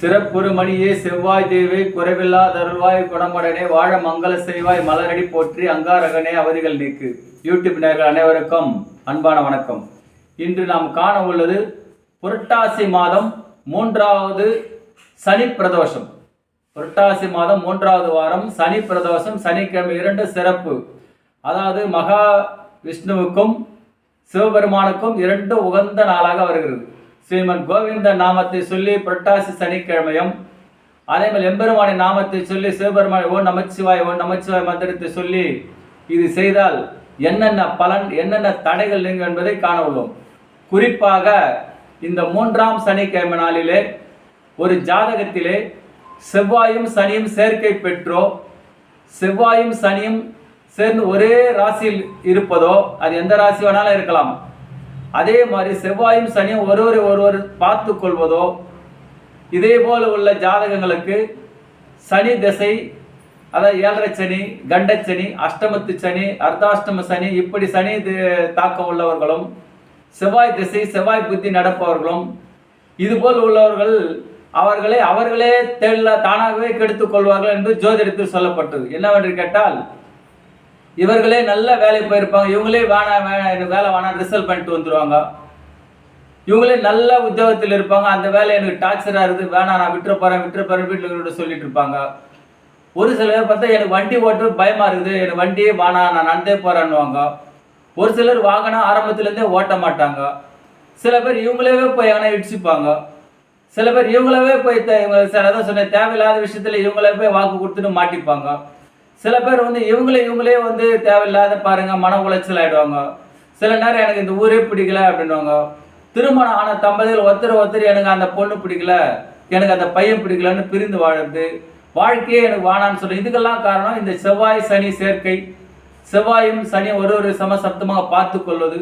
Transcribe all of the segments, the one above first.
சிறப்புறு மணியே செவ்வாய் தேவை குறைவில்லா தருள்வாய் குணமுடனே வாழ மங்கள செய்வாய் மலரடி போற்றி அங்காரகனே அவதிகள் நீக்கு. யூடியூப் நேர்கள் அனைவருக்கும் அன்பான வணக்கம். இன்று நாம் காண உள்ளது புரட்டாசி மாதம் மூன்றாவது சனி பிரதோஷம். புரட்டாசி மாதம் மூன்றாவது வாரம் சனி பிரதோஷம் சனிக்கிழமை இரண்டு சிறப்பு. அதாவது மகா விஷ்ணுவுக்கும் சிவபெருமானுக்கும் இரண்டு உகந்த நாளாக வருகிறது. ஸ்ரீமன் கோவிந்த நாமத்தை சொல்லி புரட்டாசி சனிக்கிழமையும் அதேபோல் எம்பெருமானை நாமத்தை சொல்லி சிவபெருமானை ஓ நமச்சிவாய் ஓ நமச்சிவாய் மந்திரத்தை சொல்லி இது செய்தால் என்னென்ன பலன் என்னென்ன தடைகள் நீங்கும் என்பதை காண உள்ளோம் குறிப்பாக இந்த மூன்றாம் சனிக்கிழமை நாளிலே ஒரு ஜாதகத்திலே செவ்வாயும் சனியும் சேர்க்கை பெற்றோ செவ்வாயும் சனியும் சேர்ந்து ஒரே ராசியில் இருப்பதோ அது எந்த ராசி வேணாலும் இருக்கலாம். அதே மாதிரி செவ்வாயும் சனியும் ஒருவரை ஒருவர் பார்த்து கொள்வதோ இதே போல உள்ள ஜாதகங்களுக்கு சனி திசை அதாவது ஏழரை சனி கண்டச்சனி அஷ்டமத்து சனி அர்த்தாஷ்டம சனி இப்படி சனி தி- தாக்கம் உள்ளவர்களும் செவ்வாய் திசை செவ்வாய் புத்தி நடப்பவர்களும் இதுபோல் உள்ளவர்கள் அவர்களை அவர்களே தெள்ள தானாகவே கெடுத்துக் கொள்வார்கள் என்று ஜோதிடத்தில் சொல்லப்பட்டது. என்னவென்று கேட்டால் இவர்களே நல்ல வேலைக்கு போயிருப்பாங்க. இவங்களே வேணாம் வேணாம் எனக்கு வேலை வேணாம் ரிசல்ட் பண்ணிட்டு வந்துடுவாங்க இவங்களே நல்ல உத்தியோகத்தில் இருப்பாங்க. அந்த வேலை எனக்கு டார்ச்சராக இருக்குது. வேணாம் நான் விட்டுற போகிறேன் விட்டுற போகிறேன் வீட்டில் சொல்லிட்டு இருப்பாங்க. ஒரு சில பேர் பார்த்தா எனக்கு வண்டி ஓட்டுறது பயமாக இருக்குது. எனக்கு வண்டியே வேணாம் நான் நடந்தே போகிறேன்னுவாங்க ஒரு சிலர் வாகனம் ஆரம்பத்துலேருந்தே ஓட்ட மாட்டாங்க. சில பேர் இவங்களவே போய் எங்கன்னா இடிச்சுப்பாங்க. சில பேர் இவங்களவே போய் இவங்க சில தான் சொன்னேன் தேவையில்லாத விஷயத்தில் இவங்களே போய் வாக்கு கொடுத்துட்டு மாட்டிப்பாங்க. சில பேர் வந்து இவங்களே இவங்களே வந்து தேவையில்லாத பாருங்க மன உளைச்சல் ஆயிடுவாங்க. சில நேரம் எனக்கு இந்த ஊரே பிடிக்கல அப்படின்வாங்க திருமணம் ஆன தம்பதிகள் ஒருத்தர் ஒருத்தர் எனக்கு அந்த பொண்ணு பிடிக்கல எனக்கு அந்த பையன் பிடிக்கலன்னு பிரிந்து வாழுறது. வாழ்க்கையே எனக்கு வானான்னு சொல்லி இதுக்கெல்லாம் காரணம் இந்த செவ்வாய் சனி சேர்க்கை. செவ்வாயும் சனி ஒரு ஒரு சமசப்தமாக பார்த்து கொள்வது.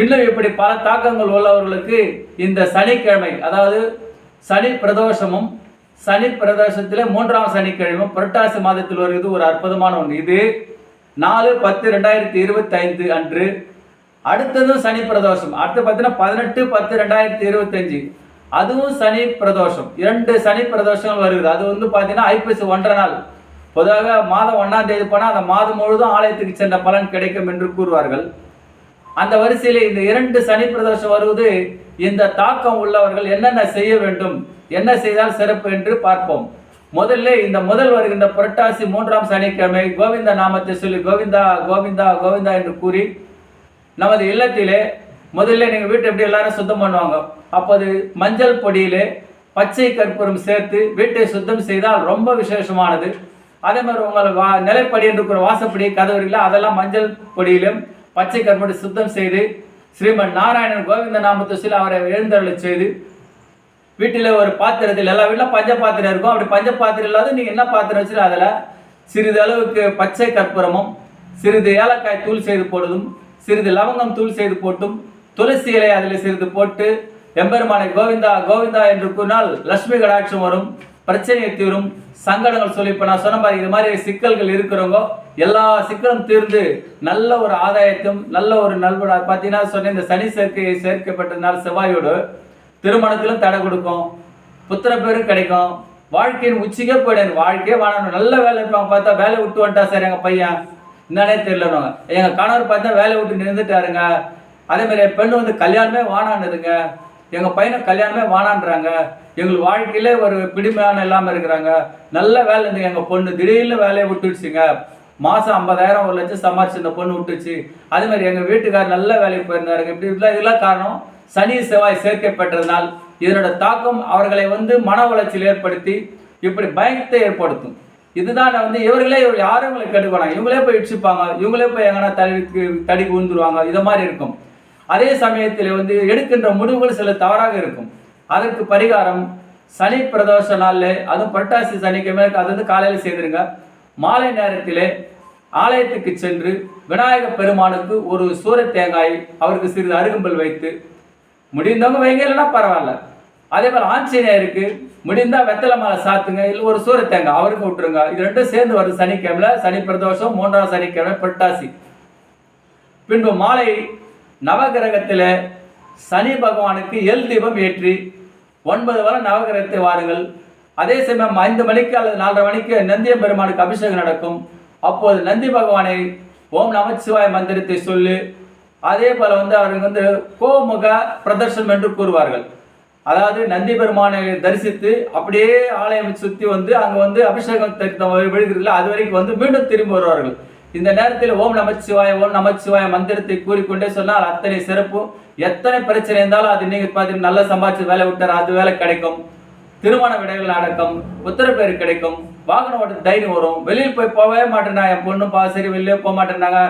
இன்னும் இப்படி பல தாக்கங்கள் உள்ளவர்களுக்கு இந்த சனிக்கிழமை அதாவது சனி பிரதோஷமும் சனி பிரதோஷத்தில் மூன்றாம் சனிக்கிழமை புரட்டாசி மாதத்தில் வருவது ஒரு அற்புதமான ஒன்று. இது நாலு பத்து ரெண்டாயிரத்தி இருபத்தி ஐந்து அன்று. அடுத்ததும் சனி பிரதோஷம். அடுத்து பார்த்தீங்கன்னா பதினெட்டு பத்து ரெண்டாயிரத்தி இருபத்தஞ்சு அதுவும் சனி பிரதோஷம். இரண்டு சனி பிரதோஷங்கள் வருகிறது. அது வந்து பார்த்தீங்கன்னா ஐப்பசி ஒன்றரை நாள். பொதுவாக மாதம் ஒன்றாம் தேதி போனால் அந்த மாதம் முழுவதும் ஆலயத்துக்கு சென்ற பலன் கிடைக்கும் என்று கூறுவார்கள். அந்த வரிசையில் இந்த இரண்டு சனி பிரதோஷம் வருவது இந்த தாக்கம் உள்ளவர்கள் என்னென்ன செய்ய வேண்டும் என்ன செய்தால் சிறப்பு என்று பார்ப்போம். முதல்ல இந்த முதல் வருகின்ற புரட்டாசி மூன்றாம் சனிக்கிழமை கோவிந்த நாமத்தை சொல்லி கோவிந்தா கோவிந்தா கோவிந்தா என்று கூறி நமது இல்லத்திலே முதல்ல நீங்கள் வீட்டை எப்படி எல்லாரும் சுத்தம் பண்ணுவாங்க? அப்போது மஞ்சள் பொடியிலே பச்சை கற்பூரம் சேர்த்து வீட்டை சுத்தம் செய்தால் ரொம்ப விசேஷமானது. அதே மாதிரி உங்கள் வா நிலைப்படி என்று இருக்கிற வாசப்படி கதவுகளில் அதெல்லாம் மஞ்சள் பொடியிலும் பச்சை கற்பூரம் சுத்தம் செய்து ஸ்ரீமன் நாராயணன் கோவிந்த நாமத்தை சொல்லி அவரை எழுந்தருளச் செய்து வீட்டில் ஒரு பாத்திரத்தில் எல்லா வீட்டிலும் பஞ்ச பாத்திரம் இருக்கும். அப்படி பஞ்ச பாத்திரம் இல்லாத நீங்கள் என்ன பாத்திரம் வச்சுட்டு அதில் சிறிது அளவுக்கு பச்சை கற்பூரமும் சிறிது ஏலக்காய் தூள் செய்து போடுவதும் சிறிது லவங்கம் தூள் செய்து போட்டும் துளசி இலை அதில் சிறிது போட்டு எம்பெருமானை கோவிந்தா கோவிந்தா என்று கூறினால் லட்சுமி கடாட்சம் வரும். பிரச்சனையை தீரும் சங்கடங்கள் சொல்லி இப்போ நான் சொன்ன மாதிரி இது மாதிரி சிக்கல்கள் இருக்கிறவங்க எல்லா சிக்கலும் தீர்ந்து நல்ல ஒரு ஆதாயத்தும் நல்ல ஒரு நல்வ பார்த்தீங்கன்னா சொன்ன இந்த சனி சேர்க்கை சேர்க்கப்பட்டதுனால செவ்வாயோடு திருமணத்திலும் தடை கொடுக்கும் புத்திர பேரும் கிடைக்கும் வாழ்க்கையின் உச்சிக்கே போயிடாது வாழ்க்கையே வாழணும். நல்ல வேலை இருப்பாங்க பார்த்தா வேலையை விட்டு வந்துட்டா சார் எங்கள் பையன். என்னன்னே தெரியலனுங்க எங்கள் கணவர் பார்த்தா வேலையை விட்டு நின்றுட்டாருங்க. அதே மாதிரி என் வந்து கல்யாணமே வானான்னுதுங்க எங்கள் பையனை கல்யாணமே வானான்றாங்க எங்களுக்கு வாழ்க்கையிலே ஒரு பிடிமையான இல்லாமல் இருக்கிறாங்க. நல்ல வேலை இருந்துங்க எங்கள் பொண்ணு திடீர்னு வேலையை விட்டுடுச்சுங்க. மாதம் ஐம்பதாயிரம் ஒரு லட்சம் சம்பாரிச்சு இந்த பொண்ணு விட்டுச்சு அதே மாதிரி எங்கள் வீட்டுக்கார் நல்ல வேலைக்கு போயிருந்தாருங்க. இப்படி இதெல்லாம் இதெல்லாம் காரணம் சனி செவ்வாய் சேர்க்கப்பட்டதனால் இதனோட தாக்கம் அவர்களை வந்து மன உளைச்சல் ஏற்படுத்தி இப்படி பயத்தை ஏற்படுத்தும். இதுதான் வந்து இவர்களே இவர் யாரும் இவங்களை கெடுக்கலாம் இவங்களே போய் இடிச்சுப்பாங்க. இவங்களே போய் எங்கன்னா தடிக்கு தடி விழுந்துருவாங்க. இது மாதிரி இருக்கும். அதே சமயத்தில் வந்து எடுக்கின்ற முடிவுகள் சில தவறாக இருக்கும். அதற்கு பரிகாரம் சனி பிரதோஷ நாளில் அதுவும் புரட்டாசி சனிக்கிழமை அது வந்து காலையில் செய்திருங்க. மாலை நேரத்திலே ஆலயத்துக்கு சென்று விநாயக பெருமானுக்கு ஒரு சூர தேங்காய் அவருக்கு சிறிது அருகம்பல் வைத்து முடிந்தவங்க வைங்க இல்லைன்னா பரவாயில்ல. அதே போல் ஆஞ்சநேயருக்கு முடிந்தால் வெத்தலை மாலை சாத்துங்க இல்லை ஒரு சூர தேங்காய் அவருக்கு விட்டுருங்க. இது ரெண்டும் சேர்ந்து வருது சனிக்கிழமை சனி பிரதோஷம் மூன்றாம் சனிக்கிழமை புரட்டாசி. பின்பு மாலை நவகிரகத்தில் சனி பகவானுக்கு எல் தீபம் ஏற்றி ஒன்பது வரை நவகிரகத்தை வாருங்கள். அதே சமயம் ஐந்து மணிக்கு அல்லது நாலரை மணிக்கு நந்திய பெருமானுக்கு அபிஷேகம் நடக்கும். அப்போது நந்தி பகவானை ஓம் நமச்சிவாய மந்திரத்தை சொல்லி. அதே போல் வந்து அவருக்கு வந்து கோமுக பிரதர்ஷனம் என்று கூறுவார்கள். அதாவது நந்தி பெருமானை தரிசித்து அப்படியே ஆலயம் சுற்றி வந்து அங்கே வந்து அபிஷேகம் தரித்தம் விழுகிறதுல அது வரைக்கும் வந்து மீண்டும் திரும்பி வருவார்கள். இந்த நேரத்தில் ஓம் நமச்சிவாய ஓம் நமச்சிவாய மந்திரத்தை கூறிக்கொண்டே சொன்னால் அத்தனை சிறப்பு எத்தனை பிரச்சனை இருந்தாலும் அது நீங்கள் பார்த்தீங்கன்னா நல்லா சம்பாதிச்சு வேலை விட்டார் அது வேலை கிடைக்கும். திருமண விடைகள் நடக்கும் உத்தரப்பேர் கிடைக்கும். வாகனம் ஓட்ட தைரியம் வரும். வெளியில் போய் போகவே மாட்டேன்னா என் பொண்ணு பா சரி வெளியே போக மாட்டேன்னாங்க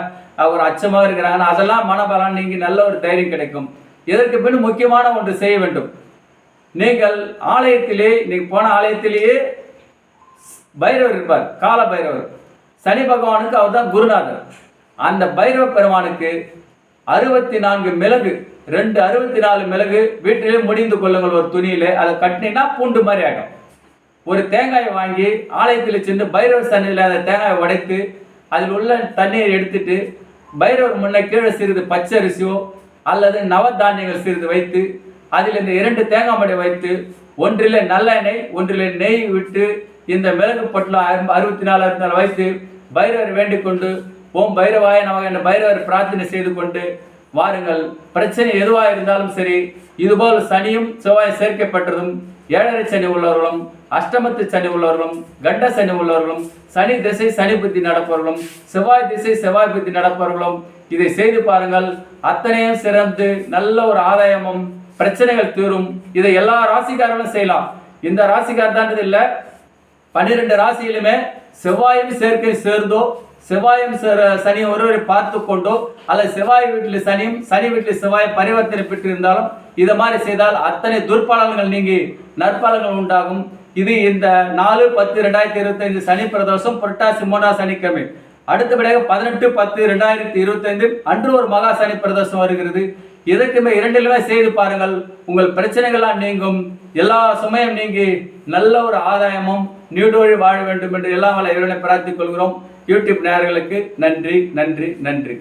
அவர் அச்சமாக இருக்கிறாங்க. அதெல்லாம் மனபலம் நீங்கள் நல்ல ஒரு தைரியம் கிடைக்கும். இதற்கு பின் முக்கியமான ஒன்று செய்ய வேண்டும். நீங்கள் ஆலயத்திலே நீங்கள் போன ஆலயத்திலேயே பைரவர் இருப்பார். கால பைரவர். சனி பகவானுக்கு அவர் தான் குருநாதர். அந்த பைரவ பெருமானுக்கு அறுபத்தி நான்கு மிளகு ரெண்டு அறுபத்தி நாலு மிளகு வீட்டிலே முடிந்து கொள்ளுங்கள் ஒரு துணியில அதை கட்டினீங்கன்னா பூண்டு மாதிரி ஆகும் ஒரு தேங்காயை வாங்கி ஆலயத்தில் சென்று பைரவர் சன்னியில் அந்த தேங்காயை உடைத்து அதில் உள்ள தண்ணீரை எடுத்துட்டு பைரவர் முன்னே கீழே சிறிது பச்சரிசியோ அல்லது நவதானியங்கள் சிறிது வைத்து அதில் இந்த இரண்டு தேங்காய் மடை வைத்து ஒன்றில் நல்லெண்ணெய் ஒன்றில் நெய் விட்டு இந்த மிளகு பொட்டலம் அறுபத்தி நாலு அறுபத்தி நாலு வயசு. பைரவர் வேண்டிக் கொண்டு ஓம் பைரவாய நமக என்ற பைரவர் பிரார்த்தனை செய்து கொண்டு வாருங்கள். பிரச்சனை எதுவாக இருந்தாலும் சரி இதுபோல் சனியும் செவ்வாய் சேர்க்கப்பட்டதும் ஏழரை சனி உள்ளவர்களும் அஷ்டமத்து சனி உள்ளவர்களும் கண்ட சனி உள்ளவர்களும் சனி திசை சனி புத்தி நடப்பவர்களும் செவ்வாய் திசை செவ்வாய் புத்தி நடப்பவர்களும் இதை செய்து பாருங்கள். அத்தனையும் சிறந்து நல்ல ஒரு ஆதாயமும் பிரச்சனைகள் தீரும். இதை எல்லா ராசிக்காரர்களும் செய்யலாம். இந்த ராசிக்கார் தான் இல்லை பன்னிரெண்டு ராசியிலுமே செவ்வாயும் சேர்க்கை சேர்ந்தோ செவ்வாயும் சேர- சனியும் ஒருவரை பார்த்து கொண்டோ அல்லது செவ்வாய் வீட்டில் சனியும் சனி வீட்டில் செவ்வாய் பரிவர்த்தனை பெற்று இருந்தாலும் இதை மாதிரி செய்தால் அத்தனை துர்பலன்கள் நீங்கி நற்பலன்கள் உண்டாகும். இது இந்த நாலு பத்து ரெண்டாயிரத்தி இருபத்தஞ்சு சனி பிரதோஷம் புரட்டாசி மூன்றாம் சனிக்கிழமை. அடுத்தபடியாக பதினெட்டு பத்து ரெண்டாயிரத்தி இருபத்தைந்து அன்று ஒரு மகா சனி பிரதோஷம் வருகிறது. இதற்குமே இரண்டிலுமே செய்து பாருங்கள். உங்கள் பிரச்சனைகள்லாம் நீங்கும். எல்லா சுமையும் நீங்கி நல்ல ஒரு ஆதாயமும் நீடோழி வாழ வேண்டும் என்று எல்லாம் வல்ல இறைவனை பிரார்த்திக் கொள்கிறோம். யூடியூப் நேயர்களுக்கு நன்றி நன்றி நன்றி.